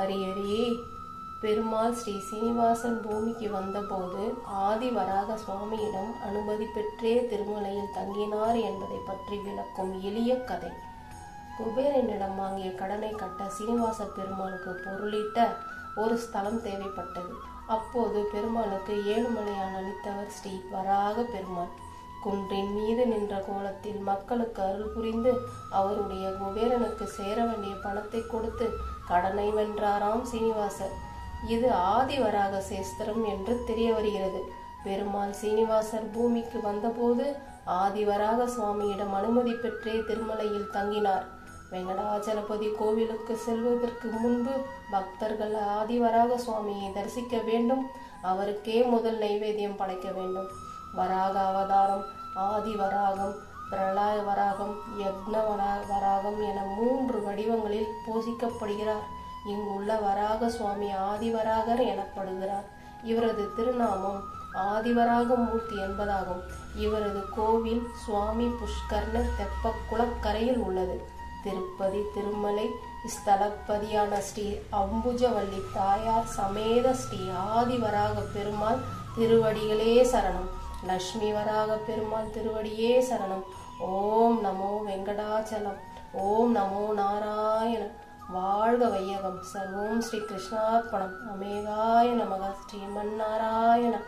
அரியரே பெருமாள் ஸ்ரீ சீனிவாசன் பூமிக்கு வந்தபோது ஆதி வராக சுவாமியிடம் அனுமதி பெற்றே திருமலையில் தங்கினார் என்பதை பற்றி விளக்கும் எளிய கதை. குபேரனிடம் வாங்கிய கடனை கட்ட சீனிவாச பெருமாளுக்கு பொருளிட்ட ஒரு ஸ்தலம் தேவைப்பட்டது. அப்போது பெருமாளுக்கு ஏழுமலையான் அளித்தவர் ஸ்ரீ வராக பெருமாள். குன்றின் மீது நின்ற கோலத்தில் மக்களுக்கு அருள் புரிந்து அவருடைய குபேரனுக்கு சேர வேண்டிய பணத்தை கொடுத்து கடனை வென்றாராம் சீனிவாசர் இது ஆதிவராக சேஸ்திரம் என்று தெரிய வருகிறது. பெருமாள் சீனிவாசர் பூமிக்கு வந்தபோது ஆதிவராக சுவாமியிடம் அனுமதி பெற்றே திருமலையில் தங்கினார். வெங்கடாச்சலபதி கோவிலுக்கு செல்வதற்கு முன்பு பக்தர்கள் ஆதிவராக சுவாமியை தரிசிக்க வேண்டும். அவருக்கே முதல் நைவேத்தியம் படைக்க வேண்டும். வராக அவதாரம் ஆதி வராகம் பிரளய வராகம் யக்னவரா வராகம் என மூன்று வடிவங்களில் போஷிக்கப்படுகிறார். இங்குள்ள வராக சுவாமி ஆதிவராகர் எனப்படுகிறார். இவரது திருநாமம் ஆதிவராக மூர்த்தி என்பதாகும். இவரது கோவில் சுவாமி புஷ்கர்ண தெப்ப குளக்கரையில் உள்ளது. திருப்பதி திருமலை ஸ்தலப்பதியான ஸ்ரீ அம்புஜவல்லி தாயார் சமேத ஸ்ரீ ஆதிவராக பெருமாள் திருவடிகளே சரணம். லக்ஷ்மி வராக பெருமாள் திருவடியே சரணம். ஓம் நமோ வெங்கடாச்சலம். ஓம் நமோ நாராயணம். வாழ்க வையகம். சர்வோம் ஸ்ரீ கிருஷ்ணார்ப்பணம் அமேகாய நமக. ஸ்ரீமன் நாராயணம்